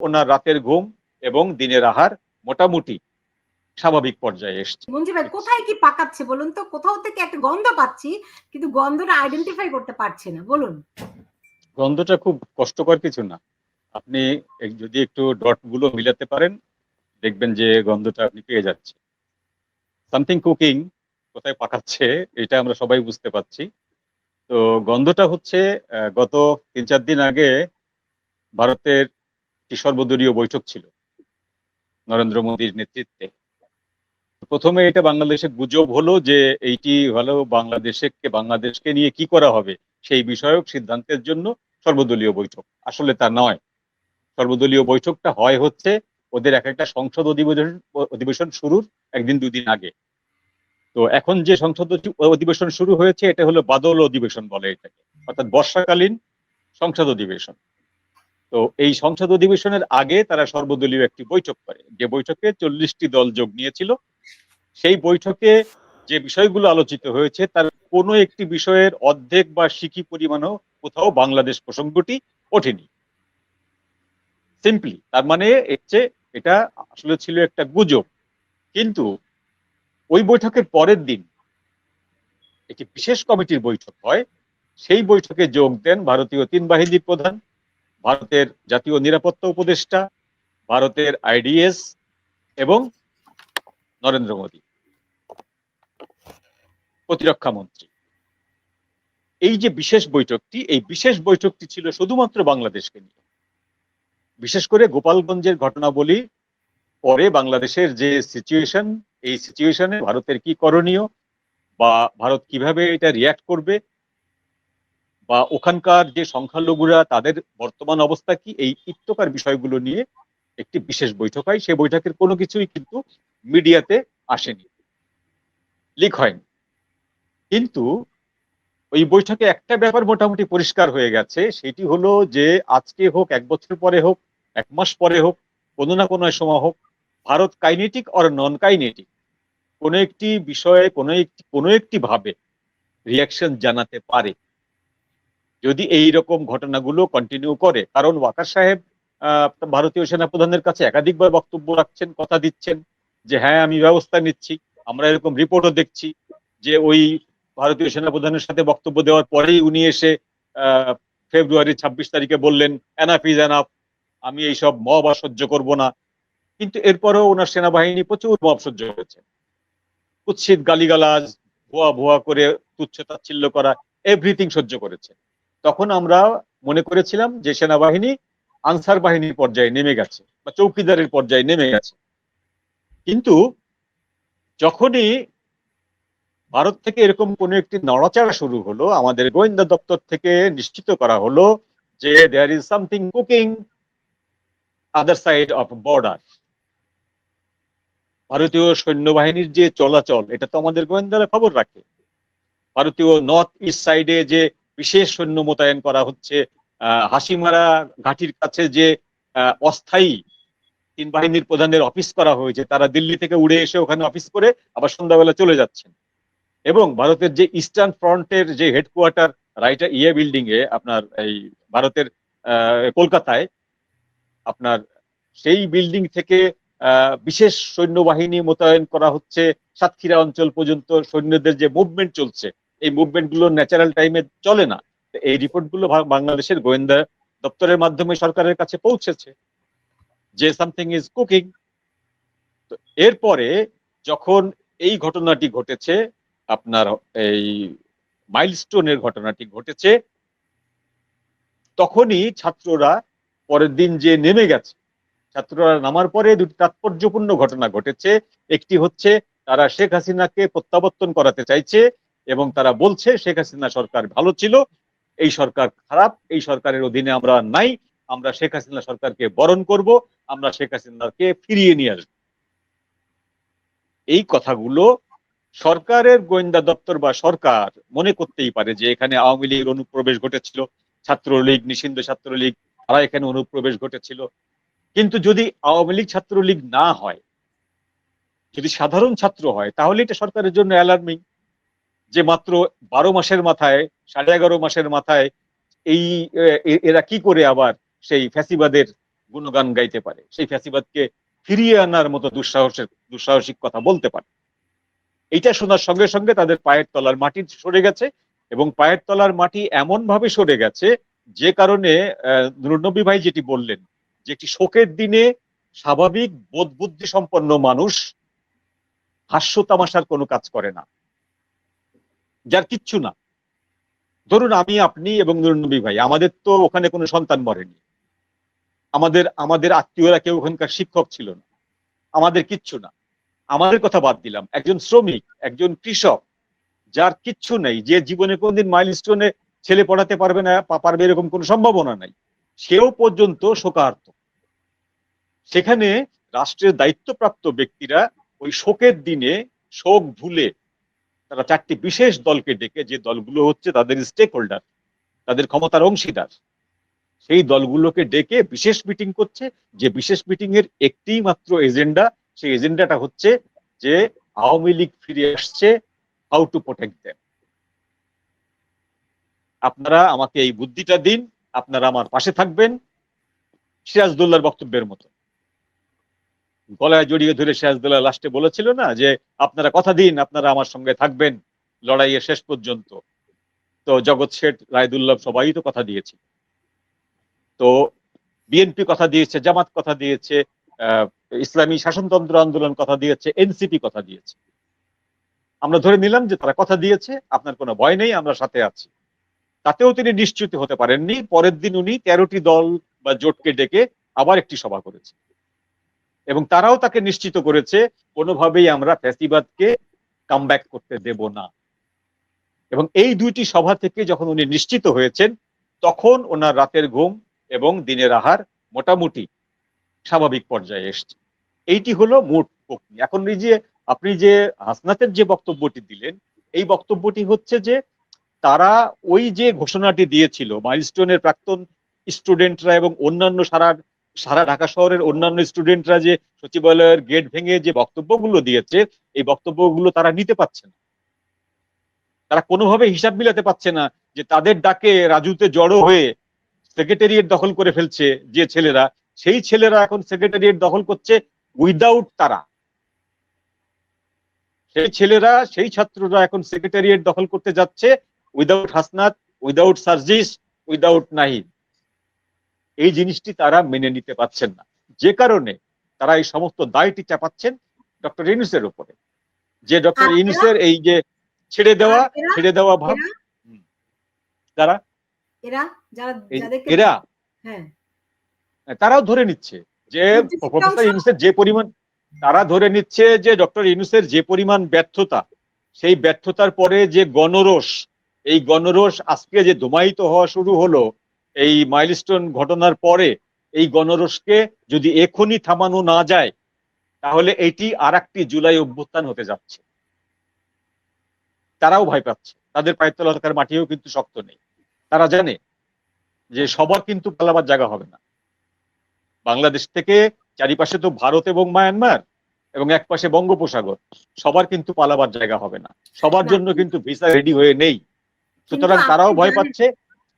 ওনার রাতের ঘুম এবং দিনের আহার মোটামুটি স্বাভাবিক পর্যায়ে এসছে। মঞ্জু ভাই কোথায় কি পাকাচ্ছে বলুন তো? কোথাও থেকে একটা গন্ধ পাচ্ছি কিন্তু গন্ধটা আইডেন্টিফাই করতে পারছি না। বলুন। গন্ধটা খুব কষ্টকর কিছু না। আপনি যদি একটু ডটগুলো মিলাতে পারেন দেখবেন যে গন্ধটা আপনি পেয়ে যাচ্ছে সামথিং কুকিং কোথায় পাকাচ্ছে এটা আমরা সবাই বুঝতে পারছি। তো গন্ধটা হচ্ছে গত তিন চার দিন আগে ভারতের একটি সর্বদলীয় বৈঠক ছিল নরেন্দ্র মোদীর নেতৃত্বে। প্রথমে এটা বাংলাদেশে গুজব হলো যে এইটি হলো বাংলাদেশকে বাংলাদেশকে নিয়ে কি করা হবে সেই বিষয়ক সিদ্ধান্তের জন্য সর্বদলীয় বৈঠক। আসলে তা নয়। সর্বদলীয় বৈঠকটা হয় হচ্ছে ওদের এক একটা সংসদ অধিবেশন অধিবেশন শুরুর একদিন দুদিন আগে। তো এখন যে সংসদ অধিবেশন শুরু হয়েছে, এটা হলো বাদল অধিবেশন বলে এটাকে। অর্থাৎ বর্ষাকালীন সংসদ অধিবেশন। তো এই সংসদ অধিবেশনের আগে তারা সর্বদলীয় একটি বৈঠক করে। যে বৈঠকে চল্লিশটি দল যোগ নিয়েছিল। সেই বৈঠকে যে বিষয়গুলো আলোচিত হয়েছে, তার কোনো একটি বিষয়ের অর্ধেক বা সিকি পরিমাণও কোথাও বাংলাদেশ প্রসঙ্গটি ওঠেনি। সিম্পলি তার মানে হচ্ছে এটা আসলে ছিল একটা গুজব। কিন্তু ওই বৈঠকের পরের দিন একটি বিশেষ কমিটির বৈঠক হয়। সেই বৈঠকে যোগ দেন ভারতীয় তিন বাহিনীর প্রধান ভারতের জাতীয় নিরাপত্তা উপদেষ্টা, ভারতের আইডিএস এবং নরেন্দ্র মোদী, প্রতিরক্ষা মন্ত্রী। এই যে বিশেষ বৈঠকটি, এই বিশেষ বৈঠকটি ছিল শুধুমাত্র বাংলাদেশকে নিয়ে। বিশেষ করে গোপালগঞ্জের ঘটনাবলী, পরে বাংলাদেশের যে সিচুয়েশন এই সিচুয়েশনে ভারতের কি করণীয় বা ভারত কীভাবে এটা রিয়াক্ট করবে বা ওখানকার যে সংখ্যালঘুরা, তাদের বর্তমান অবস্থা কি? এই ইত্যকার বিষয়গুলো নিয়ে একটি বিশেষ বৈঠক হয়। সেই বৈঠকের কোনো কিছুই কিন্তু মিডিয়াতে আসেনি, লিক হয়নি। কিন্তু ওই বৈঠকে একটা ব্যাপার মোটামুটি পরিষ্কার হয়ে গেছে, সেটি হলো যে আজকে হোক, এক বছর পরে হোক, এক মাস পরে হোক, কোনো না কোনো সময় হোক, Bharat kinetic or non kinetic, কোনো একটি বিষয়ে কোনো একটি কোনো একটি ভাবে রিয়াকশন জানাতে পারে। যদি এই রকম ঘটনাগুলো কন্টিনিউ করে, কারণ ওয়াকার সাহেব ভারতীয় সেনাপ্রধানের কাছে একাধিকবার বক্তব্য রাখছেন, কথা দিচ্ছেন যে হ্যাঁ আমি ব্যবস্থা নিচ্ছি, আমরা এরকম রিপোর্টও দেখছি যে, ওই ভারতীয় সেনাপ্রধানের সাথে বক্তব্য দেওয়ার পরেই উনি এসে ফেব্রুয়ারি ছাব্বিশ তারিখে বললেন এনাফ ইজ এনাফ আমি এইসব মব আর সহ্য করব না। কিন্তু এরপরেও ওনার সেনাবাহিনী প্রচুর মব সহ্য করেছে। কুৎসিত গালিগালাজ, ভুয়া ভুয়া করে তুচ্ছ তাচ্ছিল্য করা এভরিথিং সহ্য করেছে। তখন আমরা মনে করেছিলাম যে সেনাবাহিনী আনসার বাহিনীর পর্যায়ে নেমে গেছে বা চৌকিদারের পর্যায়ে নেমে গেছে। কিন্তু যখনই ভারত থেকে এরকম কোন একটি নড়াচড়া শুরু হলো, আমাদের গোয়েন্দা দপ্তর থেকে নিশ্চিত করা হলো যে there is something cooking other side of border ভারতীয় সৈন্যবাহিনীর যে চলাচল, এটা তো আমাদের গোয়েন্দারা খবর রাখে। ভারতীয় নর্থ ইস্ট সাইডে যে বিশেষ সৈন্য মোতায়েন করা হচ্ছে। হাসিমারা ঘাটির কাছে যে অস্থায়ী তিন বাহিনীর প্রধানের অফিস করা হয়েছে, তারা দিল্লি থেকে উড়ে এসে ওখানে অফিস করে আবার সন্ধ্যাবেলা চলে যাচ্ছেন। এবং ভারতের যে ইস্টার্ন ফ্রন্টের যে হেডকোয়ার্টার রাইটা ইয়ে বিল্ডিং এ আপনার এই ভারতের কলকাতায় আপনার সেই বিল্ডিং থেকে বিশেষ সৈন্যবাহিনী মোতায়েন করা হচ্ছে। সাতক্ষীরা অঞ্চল পর্যন্ত সৈন্যদের যে মুভমেন্ট চলছে এই মুভমেন্টগুলো ন্যাচারাল টাইমে চলে না। এই রিপোর্টগুলো বাংলাদেশের গোয়েন্দা দপ্তরের মাধ্যমে সরকারের কাছে পৌঁছেছে যে সামথিং ইজ কুকিং তো এরপরে যখন এই ঘটনাটি ঘটেছে, আপনার এই মাইলস্টোনের ঘটনাটি ঘটেছে, তখনই ছাত্ররা পরের দিন যে নেমে গেছে, ছাত্ররা নামার পরে দুটি তাৎপর্যপূর্ণ ঘটনা ঘটেছে। একটি হচ্ছে, তারা শেখ হাসিনাকে প্রত্যাবর্তন করাতে চাইছে এবং তারা বলছে, শেখ হাসিনা সরকার ভালো ছিল, এই সরকার খারাপ, এই সরকারের অধীনে আমরা নাই, আমরা শেখ হাসিনা সরকারকে বরণ করব, আমরা শেখ হাসিনাকে ফিরিয়ে নিয়ে আসব। এই কথাগুলো সরকারের গোয়েন্দা দপ্তর বা সরকার মনে করতেই পারে যে এখানে আওয়ামী লীগের অনুপ্রবেশ ঘটেছিল, ছাত্রলীগ, নিষিদ্ধ ছাত্রলীগ, তারা এখানে অনুপ্রবেশ ঘটেছিল। কিন্তু যদি আওয়ামী লীগ ছাত্রলীগ না হয়, যদি সাধারণ ছাত্র হয়, তাহলে এটা সরকারের জন্য অ্যালার্মিং যে মাত্র বারো মাসের মাথায়, সাড়ে এগারো মাসের মাথায় এই এরা কি করে আবার সেই ফ্যাসিবাদের গুণগান গাইতে পারে? সেই ফ্যাসিবাদকে ফিরিয়ে আনার মতো দুঃসাহসের, দুঃসাহসিক কথা বলতে পারে। এইটা শোনার সঙ্গে সঙ্গে তাদের পায়ের তলার মাটি সরে গেছে এবং পায়ের তলার মাটি এমন ভাবে সরে গেছে যে কারণে নুরনবী ভাই যেটি বললেন যে একটি শোকের দিনে স্বাভাবিক বোধ বুদ্ধি সম্পন্ন মানুষ হাস্য তামাশার কোনো কাজ করে না। যার কিচ্ছু না। ধরুন আমি, আপনি এবং নুরনবী ভাই, আমাদের তো ওখানে কোনো সন্তান মরেনি। আমাদের আমাদের আত্মীয়রা কেউ ওখানকার শিক্ষক ছিল না। আমাদের কিচ্ছু না। আমাদের কথা বাদ দিলাম। একজন শ্রমিক, একজন কৃষক, যার কিচ্ছু নেই, যে জীবনে কোনদিন মাইল স্টোনে ছেলে পড়াতে পারবে না পারবে এরকম কোনো সম্ভাবনা নাই। সেও পর্যন্ত শোকার্ত। সেখানে রাষ্ট্রের দায়িত্বপ্রাপ্ত ব্যক্তিরা ওই শোকের দিনে শোক ভুলে তারা চারটি বিশেষ দলকে ডেকে যে দলগুলো হচ্ছে তাদের স্টেক হোল্ডার তাদের ক্ষমতার অংশীদার, সেই দলগুলোকে ডেকে বিশেষ মিটিং করছে। যে বিশেষ মিটিং এর একটি মাত্র এজেন্ডা সেই এজেন্ডাটা হচ্ছে যে আওয়ামী লীগ ফিরে আসছে হাউ টু প্রোটেক্ট দেম আপনারা আমাকে এই বুদ্ধিটা দিন, আপনারা আমার পাশে থাকবেন। সিরাজদুল্লাহর বক্তব্যের মতো। গলায় জড়িয়ে ধরে সিরাজদুল্লাহ লাস্টে বলেছিল না যে, আপনারা কথা দিন, আপনারা আমার সঙ্গে থাকবেন লড়াইয়ের শেষ পর্যন্ত। তো জগৎ শেঠ, রায়দুল্লাহ সবাই তো কথা দিয়েছে। তো বিএনপি কথা দিয়েছে, জামাত কথা দিয়েছে ইসলামী শাসনতন্ত্র আন্দোলন কথা দিয়েছে, এনসিপি কথা দিয়েছে। আমরা ধরে নিলাম যে তারা কথা দিয়েছে, আপনার কোনো ভয় নেই, আমরা সাথে আছি। তাতেও তিনি নিশ্চিত হতে পারেননি। পরের দিন উনি তেরোটি দল বা জোটকে ডেকে আবার একটি সভা করেছে এবং তারাও তাকে নিশ্চিত করেছে, কোনোভাবেই আমরা ফ্যাসিবাদকে কামব্যাক করতে দেব না। এবং এই দুইটি সভা থেকে যখন উনি নিশ্চিত হয়েছেন, তখন ওনার রাতের ঘুম এবং দিনের আহার মোটামুটি স্বাভাবিক পর্যায়ে এসছে। এইটি হলো মোট প্রক্রিয়া। এখন এই যে আপনি যে হাসনাতের যে বক্তব্যটি দিলেন, এই বক্তব্যটি হচ্ছে যে তারা ওই যে ঘোষণাটি দিয়েছিল মাইলস্টোনের প্রাক্তন স্টুডেন্টরা এবং অন্যান্য সারা সারা ঢাকা শহরের অন্যান্য স্টুডেন্টরা যে সচিবালয়ের গেট ভেঙে যে বক্তব্যগুলো দিয়েছে, এই বক্তব্যগুলো তারা নিতে পারছে না। তারা কোনোভাবে হিসাব মিলাতে পারছে না যে তাদের ডাকে রাজুতে জড়ো হয়ে সেক্রেটারিয়েট দখল করে ফেলছে যে ছেলেরা, সেই ছেলেরা এখন সেক্রেটারিয়েট দখল করছে উইদাউট তারা। সেই ছেলেরা, সেই ছাত্ররা এখন সেক্রেটারিয়েট দখল করতে যাচ্ছে without Hasnat without Sarjis without Nahid. এই জিনিসটি তারা মেনে নিতে পারছেন না। যে কারণে তারা এই সমস্ত দায়টি চাপাচ্ছেন ডক্টর ইউনুসের উপরে। যে ডক্টর ইউনুসের এই যে ছেড়ে দেওয়া ছেড়ে দেওয়া ভাব তারা এরা যারা এরা হ্যাঁ। তারাও ধরে নিচ্ছে যে প্রফেসর ইউনুসের যে পরিমাণ তারা ধরে নিচ্ছে যে ডক্টর ইউনুসের যে পরিমাণ ব্যর্থতা সেই ব্যর্থতার পরে যে গণরোষ এই গণরোষ আজকে যে ধুমায়িত হওয়া শুরু হলো এই মাইলস্টোন ঘটনার পরে এই গণরোষকে যদি এখনই থামানো না যায় তাহলে এটি আর একটি জুলাই অভ্যুত্থান হতে যাচ্ছে। তারাও ভয় পাচ্ছে। তাদের পায়ের তলা থাকার মাটিও কিন্তু শক্ত নেই। তারা জানে যে সবার কিন্তু পালাবার জায়গা হবে না। বাংলাদেশ থেকে চারিপাশে তো ভারত এবং মায়ানমার এবং এক পাশে বঙ্গোপসাগর সবার কিন্তু পালাবার জায়গা হবে না। সবার জন্য কিন্তু ভিসা রেডি হয়ে নেই। সুতরাং তারাও ভয় পাচ্ছে।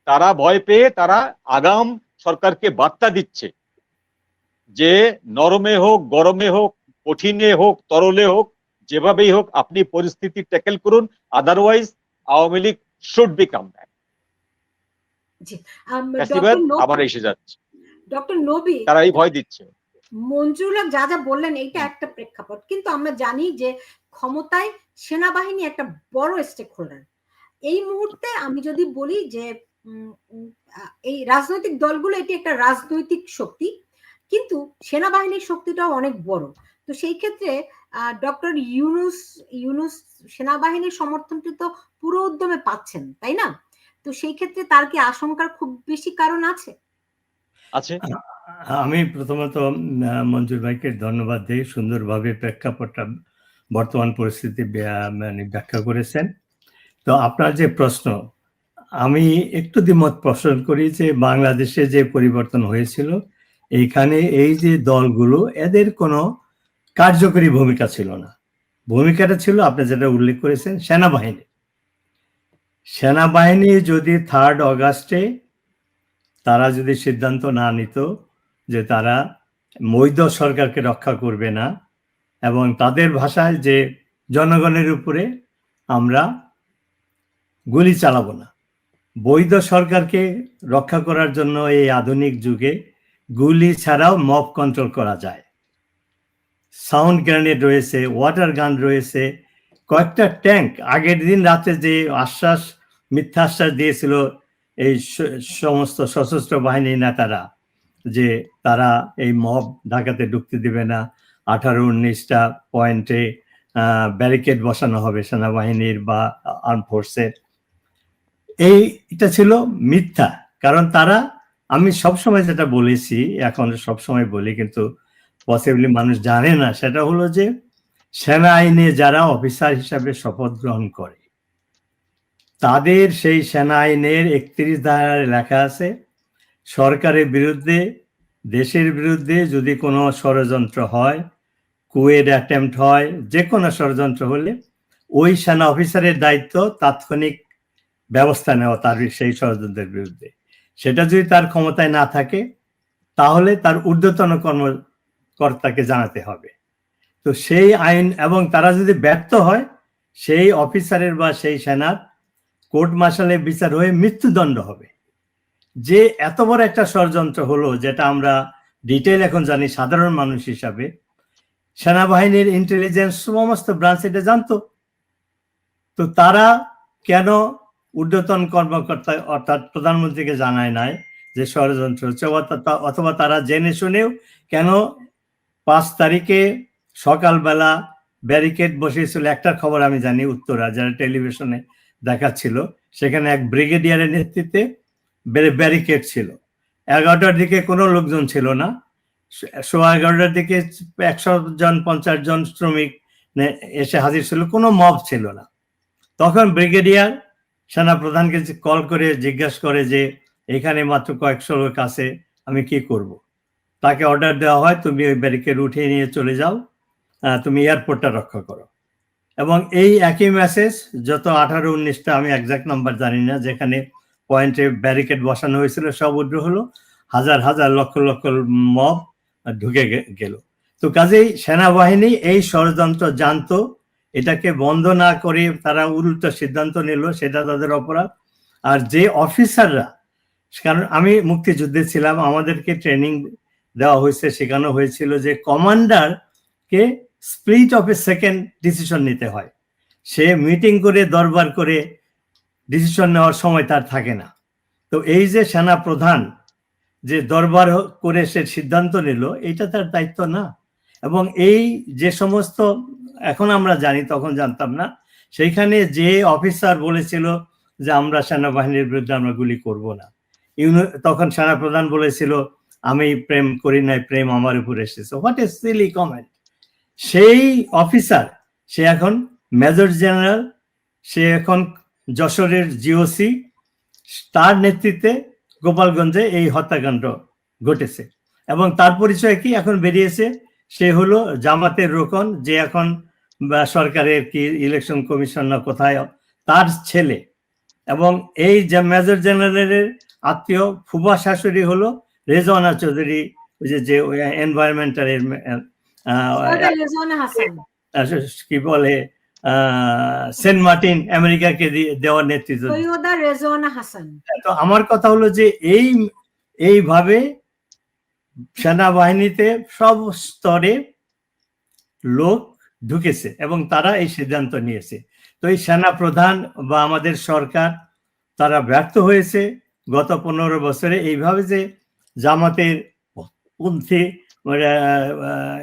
তারা ভয় পেয়ে তারা আগাম সরকারকে বার্তা দিচ্ছে যে নরমে হোক গরমে হোক কঠিনে হোক তরলে হোক যেভাবেই হোক আপনি পরিস্থিতি ট্যাকেল করুন otherwise Awami League should be come back আবার এসে যাচ্ছে। ডক্টর নবী তারা এই ভয় দিচ্ছে। মঞ্জুরুল যা যা বললেন এইটা একটা প্রেক্ষাপট। কিন্তু আমরা জানি যে ক্ষমতায় সেনাবাহিনী একটা বড় স্টেক হোল্ডার এই মুহূর্তে আমি যদি বলি যে এই রাজনৈতিক দলগুলো এটি একটা রাজনৈতিক শক্তি কিন্তু সেনাবাহিনীর শক্তিটাও অনেক বড়। তো সেই ক্ষেত্রে ডক্টর ইউনুস ইউনুস সেনাবাহিনীর সমর্থনটি তো পুরো উদ্যমে পাচ্ছেন তাই না? তো সেই ক্ষেত্রে তার কি আশঙ্কার খুব বেশি কারণ আছে? আছে। আমি প্রথমত মঞ্জুর ভাইকে ধন্যবাদ দিই সুন্দরভাবে প্রেক্ষাপটটা বর্তমান পরিস্থিতি মানে ব্যাখ্যা করেছেন। তো আপনার যে প্রশ্ন আমি একটু দ্বিমত পোষণ করি যে বাংলাদেশে যে পরিবর্তন হয়েছিল, এইখানে এই যে দলগুলো, এদের কোনো কার্যকরী ভূমিকা ছিল না। ভূমিকাটা ছিল, আপনি যেটা উল্লেখ করেছেন সেনাবাহিনী সেনাবাহিনী যদি থার্ড অগাস্টে তারা যদি সিদ্ধান্ত না নিত যে তারা মৈদ সরকারকে রক্ষা করবে না এবং তাদের ভাষায় যে জনগণের উপরে আমরা গুলি চালাবো না বৈধ সরকারকে রক্ষা করার জন্য এই আধুনিক যুগে গুলি ছাড়াও মব কন্ট্রোল করা যায়। সাউন্ড গ্রেনেড রয়েছে, ওয়াটার গান রয়েছে, কয়েকটা ট্যাঙ্ক। আগের দিন রাতে যে আশ্বাস মিথ্যা আশ্বাস দিয়েছিল এই সমস্ত সশস্ত্র বাহিনীর নেতারা যে তারা এই মব ঢাকাতে ঢুকতে দিবে না। আঠারো, উনিশটা পয়েন্টে ব্যারিকেড বসানো হবে সেনাবাহিনীর বা আর্ম ফোর্সের। এই এটা ছিল মিথ্যা। কারণ তারা, আমি সবসময় যেটা বলেছি, এখন সবসময় বলি, কিন্তু পসিবলি মানুষ জানে না। সেটা হলো যে, সেনা আইনে যারা অফিসার হিসাবে শপথ গ্রহণ করে, তাদের সেই সেনা আইনের একত্রিশ ধারায় লেখা আছে, সরকারের বিরুদ্ধে, দেশের বিরুদ্ধে যদি কোনো ষড়যন্ত্র হয় কুয়েড অ্যাটেম্পট হয় যে কোনো ষড়যন্ত্র হলে, ওই সেনা অফিসারের দায়িত্ব তাৎক্ষণিক ব্যবস্থা নেওয়া তার সেই ষড়যন্ত্রের বিরুদ্ধে। সেটা যদি তার ক্ষমতায় না থাকে, তাহলে তার ঊর্ধ্বতন কর্মকর্তাকে জানাতে হবে। তো সেই আইন এবং তারা যদি ব্যর্থ হয়, সেই অফিসারের বা সেই সেনার কোর্ট মার্শালে বিচার হয়ে মৃত্যুদণ্ড হবে। যে এত বড় একটা ষড়যন্ত্র হলো, যেটা আমরা ডিটেল এখন জানি সাধারণ মানুষ হিসাবে, সেনাবাহিনীর ইন্টেলিজেন্স সমস্ত ব্রাঞ্চ এটা জানতো। তো তারা কেন ঊর্ধ্বতন কর্মকর্তা অর্থাৎ প্রধানমন্ত্রীকে জানায় নাই যে ষড়যন্ত্র হচ্ছে, অথবা- তারা জেনে শুনেও কেন পাঁচ তারিখে সকালবেলা ব্যারিকেড বসিয়েছিল, একটা খবর আমি জানি উত্তরা, যারা টেলিভিশনে দেখাচ্ছিল, সেখানে এক ব্রিগেডিয়ারের নেতৃত্বে ব্যারিকেড ছিল। এগারোটার দিকে কোনো লোকজন ছিল না। সোয়া এগারোটার দিকে একশো জন, পঞ্চাশ জন শ্রমিক এসে হাজির ছিল, কোনো মব ছিল না। তখন ব্রিগেডিয়ার সেনা প্রধানকে কল করে জিজ্ঞাসা করে যে এখানে মাত্র কয়েকশো লোক আছে, আমি কি করব। তাকে অর্ডার দেওয়া হয়, তুমি ওই ব্যারিকেড উঠিয়ে নিয়ে চলে যাও তুমি এয়ারপোর্টটা রক্ষা করো। এবং এই একই মেসেজ যত আঠারো, উনিশটা, আমি একজাক্ট নাম্বার জানি না, যেখানে পয়েন্টে ব্যারিকেড বসানো হয়েছিল, সব উদ্র হলো। হাজার হাজার, লক্ষ লক্ষ মব ঢুকে গেল। তো কাজেই সেনাবাহিনী এই ষড়যন্ত্র জানতো এটাকে বন্ধ না করে তারা উল্টো সিদ্ধান্ত নিল, সেটা তাদের অপরাধ। আর যে অফিসাররা, কারণ আমি মুক্তিযুদ্ধে ছিলাম, আমাদেরকে ট্রেনিং দেওয়া হয়েছে, শেখানো হয়েছিল যে commander K split of a second decision নিতে হয়। সে মিটিং করে, দরবার করে ডিসিশন নেওয়ার সময় তার থাকে না। তো এই যে সেনা প্রধান যে দরবার করে সে সিদ্ধান্ত নিল, এটা তার দায়িত্ব না। এবং এই যে সমস্ত এখন আমরা জানি, তখন জানতাম না। সেইখানে যে অফিসার বলেছিল যে, আমরা সেনাবাহিনীর বিরুদ্ধে আমরা গুলি করব না। তখন সেনাপ্রধান বলেছিল, আমি প্রেম করি নাই, প্রেম আমার উপর এসেছে। হোয়াট ইজ সিলি কমেন্ট সেই অফিসার, সে এখন মেজর জেনারেল, সে এখন যশোরের জিওসি তার নেতৃত্বে গোপালগঞ্জে এই হত্যাকাণ্ড ঘটেছে। এবং তার পরিচয় কি এখন বেরিয়েছে? সে হলো জামাতের রোকন, যে এখন সরকারের কি ইলেকশন কমিশন না কোথায় তার ছেলে। এবং এই যে মেজর জেনারেলের আত্মীয় ফুবা শাশুড়ি হলো রেজওয়ানা চৌধুরী ওই যে যে এনভায়রনমেন্টালের কি বলে আহ, সেন্ট মার্টিন আমেরিকাকে দেওয়ার নেতৃত্ব। তো আমার কথা হলো যে এই এইভাবে সেনাবাহিনীতে সব স্তরে লোক ঢুকেছে এবং তারা এই সিদ্ধান্ত নিয়েছে। তো এই সেনা প্রধান বা আমাদের সরকার তারা ব্যর্থ হয়েছে গত পনেরো বছরে। এইভাবে যে জামাতের পন্থী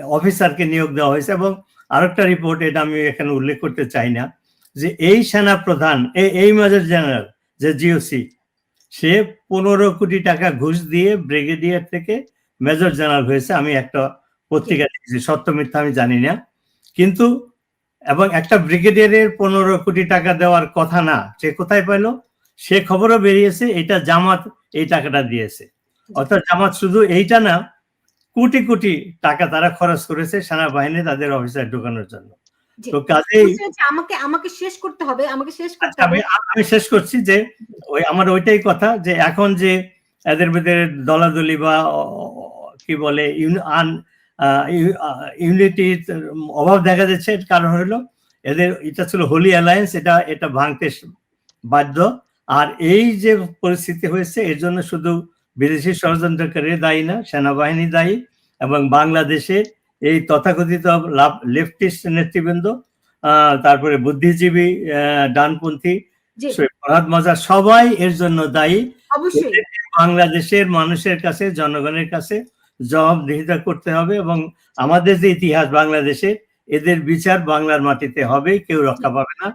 অফিসারকে নিয়োগ দেওয়া হয়েছে এবং আরেকটা রিপোর্ট এটা আমি এখানে উল্লেখ করতে চাই না, যে এই সেনা প্রধান এই- এই মেজর জেনারেল, যে জিওসি, সে পনেরো কোটি টাকা ঘুষ দিয়ে ব্রিগেডিয়ার থেকে মেজর জেনারেল হয়েছে। আমি একটা পত্রিকা দেখেছি, সত্য মিথ্যা আমি জানি না। কিন্তু এবং একটা ব্রিগেডিয়ারের পনেরো কোটি টাকা দেওয়ার কথা না সে কোথায় পাইলো? সে খবরও বেরিয়েছে এটা জামাত এই টাকাটা দিয়েছে। অর্থাৎ জামাত শুধু এইটা না কোটি কোটি টাকা তারা খরচ করেছে সেনাবাহিনী তাদের অফিসার ঢোকানোর জন্য। তো কাজেই আমাকে আমাকে শেষ করতে হবে আমাকে শেষ করতে আচ্ছা, হবে। আমি শেষ করছি যে ওই আমার ওইটাই কথা যে এখন যে এদের ভিতরে দলাদলি বা কি বলে ইউনিটির অভাব দেখা যাচ্ছে। এর কারণ হলো এদের এটা ছিল হোলি অ্যালায়েন্স এটা এটা ভাঙতে বাধ্য। আর এই যে পরিস্থিতি হয়েছে এর জন্য শুধু বিদেশি ষড়যন্ত্রকারী দায়ী না সেনাবাহিনী দায়ী এবং বাংলাদেশের এই তথাকথিত লেফটিস্ট নেতৃবৃন্দ আহ, তারপরে বুদ্ধিজীবী ডানপন্থী ফরহাদ মজার সবাই এর জন্য দায়ী। বাংলাদেশের মানুষের কাছে জনগণের কাছে জবাবদিহিতা করতে হবে এবং আমাদের যে ইতিহাস বাংলাদেশে, এদের বিচার বাংলার মাটিতে হবে, কেউ রক্ষা পাবে না।